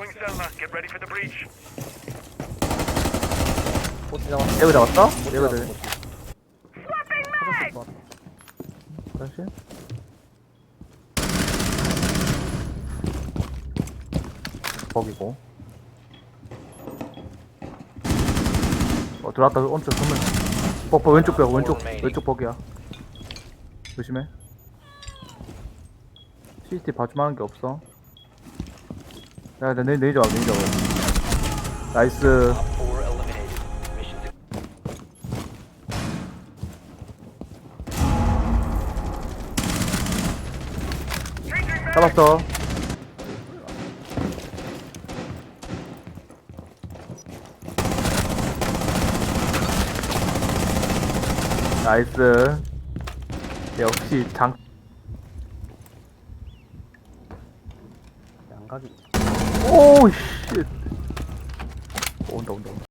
Throwing Selma. Get ready for the breach. 보트 잡았어. 얘가 얘가 돼. 같아. 다시. 거기고. 어 들어왔다 오른쪽 정면. 뻑뻑 왼쪽 벽 왼쪽 왼쪽 벽이야. 조심해. CCTV 봐줄만한 게 없어. 야, 내. 나이스. Op 4 eliminated. Mission 잡았어. 나이스. 역시 장. 양각이. 오 씨. 온다 온다 온다.